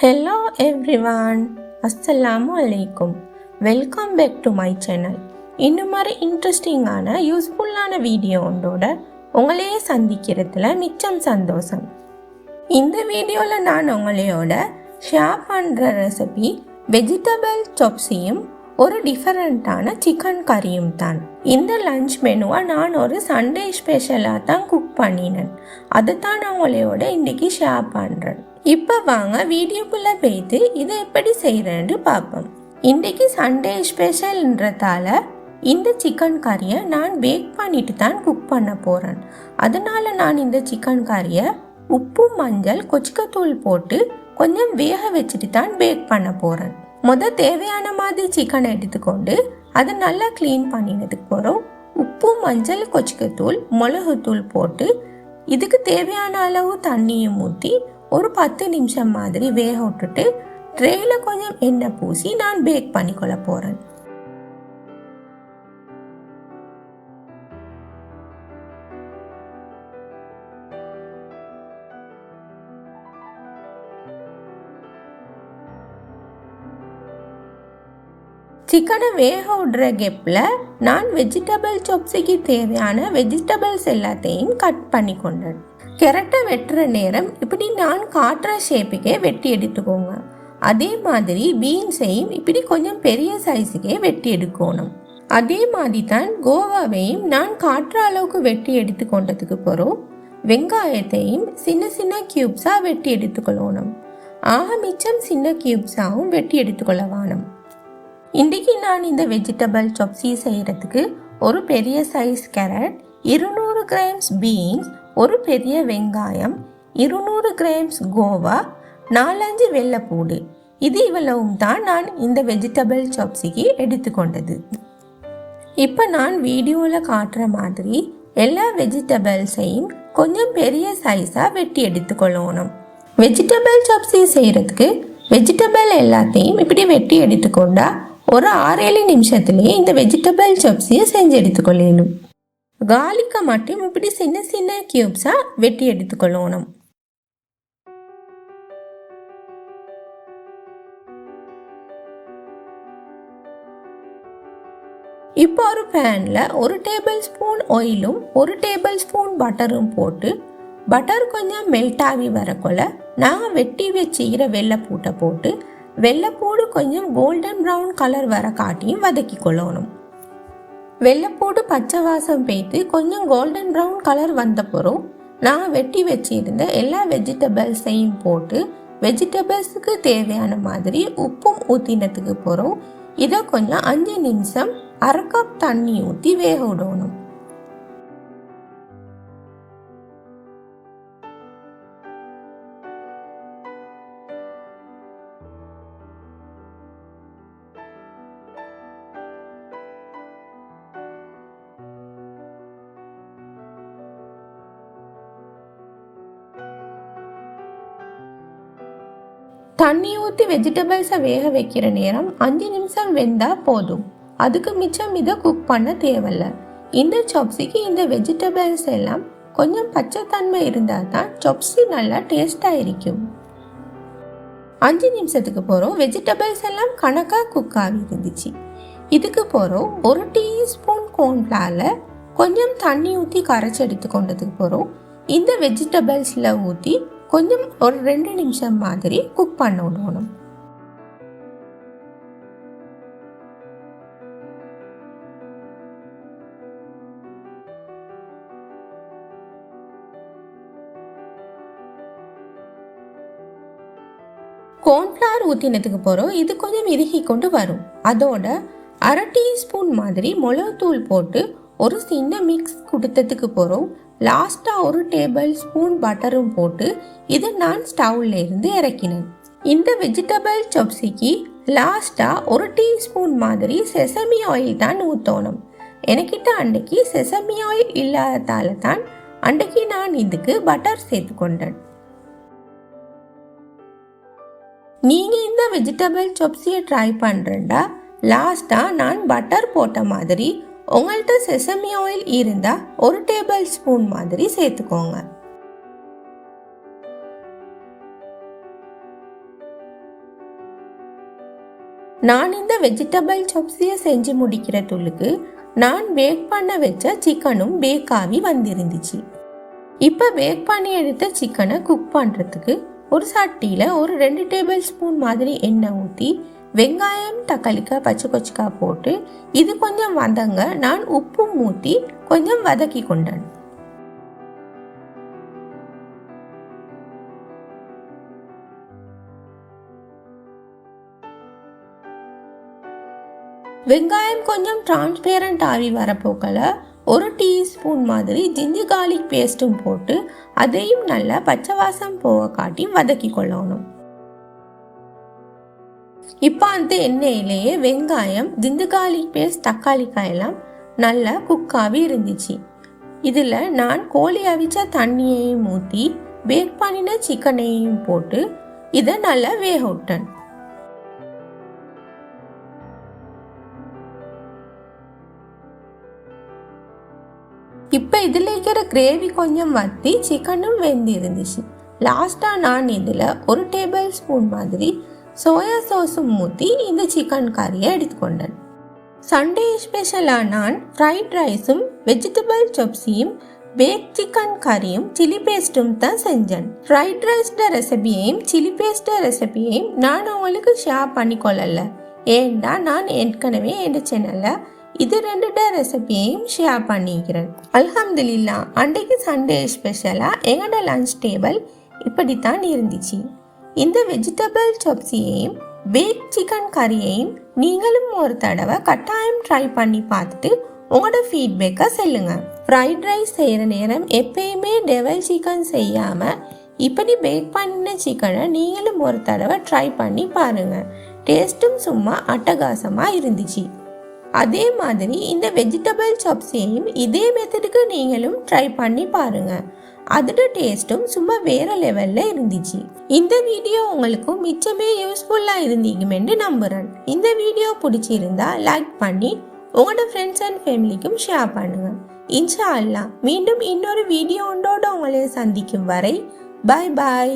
Hello everyone அஸ்ஸலாமு அலைக்கும் welcome back to my channel இந்த மாதிரி இன்ட்ரெஸ்டிங்கான யூஸ்ஃபுல்லான வீடியோ ஒன்றோட உங்களையே சந்திக்கிறதுல மிச்சம் சந்தோஷம். இந்த வீடியோவில் நான் உங்களையோட ஷேர் பண்ணுற ரெசிபி வெஜிடபிள் சாப்ஸியும் ஒரு டிஃபரெண்ட்டான சிக்கன் கறியும் தான். இந்த லஞ்ச் மெனுவை நான் ஒரு சண்டே ஸ்பெஷலாக தான் குக் பண்ணினேன். அதை தான் நான் உங்களையோட இன்றைக்கி ஷேர் பண்ணுறேன் இப்போ வாங்க வீடியோக்குள்ளே போய்த்து இதை எப்படி செய்கிறேன்னு பார்ப்போம். இன்றைக்கி சண்டே ஸ்பெஷல்ன்றதால இந்த சிக்கன் கறியை நான் பேக் பண்ணிட்டு தான் குக் பண்ண போகிறேன் அதனால நான் இந்த சிக்கன் கறியை உப்பு மஞ்சள் கொச்சிக்கத்தூள் போட்டு கொஞ்சம் வேக வச்சுட்டு தான் பேக் பண்ண போகிறேன் மொதல் தேவையான மாதிரி சிக்கனை எடுத்துக்கொண்டு அதை நல்லா க்ளீன் பண்ணினதுக்கு போகிறோம் உப்பு மஞ்சள் கொச்சிக்கத்தூள் மிளகுத்தூள் போட்டு இதுக்கு தேவையான அளவு தண்ணியும் ஊற்றி ஒரு பத்து நிமிஷம் மாதிரி வேக விட்டுட்டு ட்ரேயில் கொஞ்சம் எண்ணெய் பூசி நான் பேக் பண்ணிக்கொள்ள போகிறேன் சிக்கனை வேக விடுற கெப்பில் நான் வெஜிடபிள் சாப்ஸுக்கு தேவையான வெஜிடபிள்ஸ் எல்லாத்தையும் கட் பண்ணி கொண்டேன். கெரட்டை வெட்டுற நேரம் இப்படி நான் காட்டுற ஷேப்புக்கே வெட்டி எடுத்துக்கோங்க. அதே மாதிரி பீன்ஸையும் இப்படி கொஞ்சம் பெரிய சைஸுக்கே வெட்டி எடுக்கணும். அதே மாதிரி தான் கோவாவையும் நான் காட்டுற அளவுக்கு வெட்டி எடுத்து கொண்டதுக்கு பிறகு வெங்காயத்தையும் சின்ன சின்ன கியூப்ஸாக வெட்டி எடுத்துக்கொள்ளணும் ஆக மிச்சம் சின்ன கியூப்ஸாகவும் வெட்டி எடுத்துக்கொள்ள வேணும். இன்றைக்கி நான் இந்த வெஜிடபிள் சொப்ஸி செய்கிறதுக்கு ஒரு பெரிய சைஸ் கேரட் இருநூறு கிராம்ஸ் பீன்ஸ் ஒரு பெரிய வெங்காயம் இருநூறு கிராம்ஸ் கோவா நாலஞ்சு வெள்ளைப்பூடு இது இவ்வளவும் தான் நான் இந்த வெஜிடபிள் சப்ஸிக்கு எடுத்துக்கொண்டது. இப்போ நான் வீடியோவில் காட்டுற மாதிரி எல்லா வெஜிடபிள்ஸையும் கொஞ்சம் பெரிய சைஸாக வெட்டி எடுத்துக்கொள்ளணும். வெஜிடபிள் சப்ஸி செய்கிறதுக்கு வெஜிடபிள் எல்லாத்தையும் இப்படி வெட்டி எடுத்துக்கொண்டா ஒரு ஆறேழு நிமிஷத்துலேயே இந்த வெஜிடபிள் சப்ஸையும் செஞ்சு எடுத்துக்கொள்ளணும். காலிக்கை மட்டும் இப்படி சின்ன சின்ன கியூப்ஸாக வெட்டி எடுத்துக்கொள்ளணும். இப்போ ஒரு பேனில் ஒரு டேபிள் ஸ்பூன் ஆயிலும் ஒரு டேபிள் ஸ்பூன் பட்டரும் போட்டு பட்டர் கொஞ்சம் மெல்ட் ஆகி வரக்குள்ள நான் வெட்டி வச்சுக்கிற வெள்ளை பூட்டை போட்டு வெள்ளைப்பூடு கொஞ்சம் கோல்டன் ப்ரௌன் கலர் வர காட்டியும் வதக்கி கொள்ளணும். வெள்ளைப்பூடு பச்சை வாசம் பேய்த்து கொஞ்சம் கோல்டன் ப்ரௌன் கலர் வந்த பிறகு நான் வெட்டி வச்சிருந்த எல்லா வெஜிடபிள்ஸையும் போட்டு வெஜிடபிள்ஸுக்கு தேவையான மாதிரி உப்பும் ஊற்றினதுக்கு பிறகு இதை கொஞ்சம் அஞ்சு நிமிஷம் அரை கப் தண்ணி ஊற்றி வேக விடணும். தண்ணி ஊற்றி வெஜிடபிள்ஸை வேக வைக்கிற நேரம் அஞ்சு நிமிஷம் வெந்தால் போதும். அதுக்கு மிச்சம் இதை குக் பண்ண தேவையில்ல. இந்த சப்ஸிக்கு இந்த வெஜிடபிள்ஸ் எல்லாம் கொஞ்சம் பச்சைத்தன்மை இருந்தால் தான் சப்ஸி நல்லா டேஸ்டாக இருக்கும். அஞ்சு நிமிஷத்துக்கு போகிறோம் வெஜிடபிள்ஸ் எல்லாம் கணக்காக குக் ஆகி இருந்துச்சு இதுக்கு போகிறோம் ஒரு டீஸ்பூன் கோன்ஃப்ளாரில் கொஞ்சம் தண்ணி ஊற்றி கரைச்சி எடுத்து கொண்டதுக்கு போகிறோம் இந்த வெஜிடபிள்ஸில் ஊற்றி கொஞ்சம் ஒரு ரெண்டு நிமிஷம் மாதிரி குக் பண்ண விடணும். கோன்ஃப்ளவர் ஊற்றினதுக்கு போகிறோம் இது கொஞ்சம் இறுகி கொண்டு வரும். அதோட அரை டீஸ்பூன் மாதிரி மிளகுத்தூள் போட்டு ஒரு சின்ன மிக்ஸ் கொடுத்ததுக்கு போகிறோம் லாஸ்ட்டாக ஒரு டேபிள் ஸ்பூன் பட்டரும் போட்டு இதை நான் ஸ்டவ்ல இருந்து இறக்கினேன். இந்த வெஜிடபிள் சொப்ஸிக்கு லாஸ்ட்டாக ஒரு டீஸ்பூன் மாதிரி செசமி ஆயில் தான் ஊற்றணும் எனக்கிட்ட அன்றைக்கி செசமி ஆயில் இல்லாததால தான் அன்றைக்கி நான் இதுக்கு பட்டர் சேர்த்துக்கொண்டேன் நீங்கள் இந்த வெஜிடபிள் சப்ஸியை ட்ரை பண்ணுறேன்டா லாஸ்ட்டாக நான் பட்டர் போட்ட மாதிரி உங்கள்கிட்ட செசமி ஆயில் இருந்தால் ஒரு டேபிள் ஸ்பூன் மாதிரி சேர்த்துக்கோங்க. நான் இந்த வெஜிடபிள் சப்ஸியை செஞ்சு முடிக்கிற துளுக்கு நான் பேக் பண்ண வச்ச சிக்கனும் பேக் ஆகி வந்திருந்துச்சு. இப்போ பேக் பண்ணி எடுத்த சிக்கனை குக் பண்ணுறதுக்கு ஒரு சட்டியில் ஒரு ரெண்டு டேபிள் ஸ்பூன் மாதிரி எண்ணெய் ஊற்றி வெங்காயம் தக்காளிக்காய் பச்சை கொச்சிக்காய் போட்டு இது கொஞ்சம் வதங்க நான் உப்பும் ஊற்றி கொஞ்சம் வதக்கி கொண்டேன். வெங்காயம் கொஞ்சம் டிரான்ஸ்பேரண்ட் ஆகி வரப்போக்கில் ஒரு டீஸ்பூன் மாதிரி ஜிஞ்சு கார்லிக் பேஸ்ட்டும் போட்டு அதையும் நல்லா பச்சை வாசம் போக காட்டி வதக்கி கொள்ளணும். இப்போ அந்த எண்ணெயிலேயே வெங்காயம் திண்டுக்காளி பேஸ்ட் தக்காளி காயெல்லாம் நல்லா குக்காகி இருந்துச்சு. இதில் நான் கோழி அவிச்ச தண்ணியையும் ஊற்றி பேக் பண்ணின சிக்கனையும் போட்டு இதை நல்லா வேக விட்டேன். இப்போ இதில் இருக்கிற கிரேவி கொஞ்சம் வற்றி சிக்கனும் வெந்து இருந்துச்சு லாஸ்ட்டாக நான் இதில் ஒரு டேபிள் ஸ்பூன் மாதிரி சோயா சாஸும் ஊற்றி இந்த சிக்கன் கறியை எடுத்துக்கொண்டேன். சண்டே ஸ்பெஷலாக நான் ஃப்ரைட் ரைஸும் வெஜிடபிள் சப்ஸியும் பேக் சிக்கன் கறியும் சில்லி பேஸ்ட்டும் தான் செஞ்சேன். ஃப்ரைட் ரைஸ்ட ரெசிபியையும் சில்லி பேஸ்ட ரெசிபியையும் நான் உங்களுக்கு ஷேர் பண்ணிக்கொள்ளல. ஏண்டா நான் ஏற்கனவே என் சேனலில் இது ரெண்டு ரெசிபியையும் ஷேர் பண்ணிக்கிறேன். அல்ஹம்துலில்லா அன்றைக்கு சண்டே ஸ்பெஷலாக எங்களோட லஞ்ச் டேபிள் இப்படித்தான் இருந்துச்சு. இந்த வெஜிடபிள் சப்ஸியையும் பேக் சிக்கன் கறியையும் நீங்களும் ஒரு தடவை கட்டாயம் ட்ரை பண்ணி பார்த்துட்டு உங்களோட ஃபீட்பேக்கை சொல்லுங்க. ஃப்ரைட் ரைஸ் செய்கிற நேரம் எப்பயுமே டெவல் சிக்கன் செய்யாமல் இப்படி பேக் பண்ணின சிக்கனை நீங்களும் ஒரு தடவை ட்ரை பண்ணி பாருங்கள் டேஸ்ட்டும் சும்மா அட்டகாசமாக இருந்துச்சு. அதே மாதிரி இந்த வெஜிடபிள் சப்ஸையும் இதே மெத்தடுக்கு நீங்களும் ட்ரை பண்ணி பாருங்கள் அதோட டேஸ்ட்டும் சும்மா வேற லெவல்ல இருந்துச்சு. இந்த வீடியோ உங்களுக்கும் மிச்சமே யூஸ்ஃபுல்லா இருந்தீங்கன்னு நம்புறேன். இந்த வீடியோ பிடிச்சிருந்தா லைக் பண்ணி உங்களோட ஃப்ரெண்ட்ஸ் அண்ட் ஃபேமிலிக்கும் ஷேர் பண்ணுங்க. இன்ஷா அல்லா மீண்டும் இன்னொரு வீடியோ ஒன்றோட உங்களை சந்திக்கும் வரை பாய் பாய்